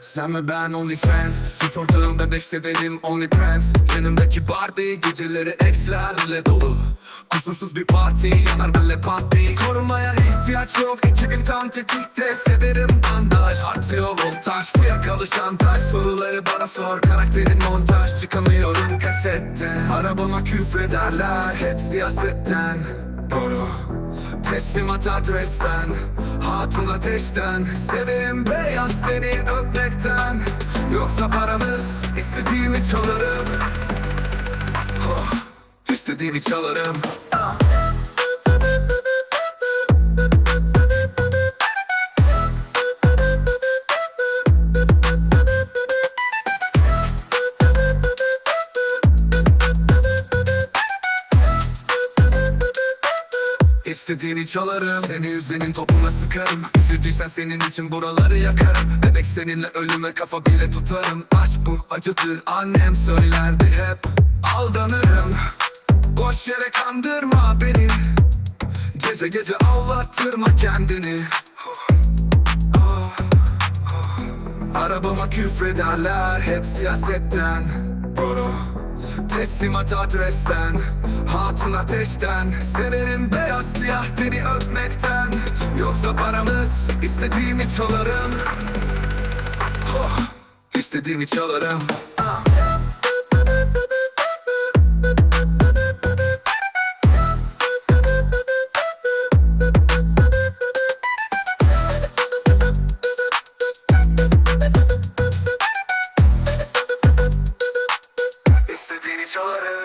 Sen ve ben only friends Suç ortağımda beş severim only prince Yanımdaki Barbie geceleri exlerle dolu. Kusursuz bir parti yanar benle parti. Korumaya ihtiyaç yok. Ekibim tam tetikte. Severim bandaj artıyor voltaj. Fiyakalı şantaj. Soruları bana sor. Karakterin montaj. Çıkamıyorum kasetten. Arabama küfrederler hep siyasetten. Doğru Teslimat adresten. Hatun ateşten. Severim beyaz öpmekten Yoksa paramız istediğimi çalarım oh, İstediğimi çalarım Ah. İstediğini çalarım Seni üzenin topuna sıkarım. Üşüdüysen senin için buraları yakarım. Bebek seninle ölüme kafa bile tutarım. Aşk bu acıtır annem söylerdi hep. Aldanırım Boş yere kandırma beni. Gece gece ağlattırma kendini. Arabama küfrederler hep siyasetten. Boru Teslimat adresten Hatun ateşten. Severim beyaz siyah teni öpmekten. Yoksa paramız istediğimi çalarım. Oh, İstediğimi çalarım. Ah. চোর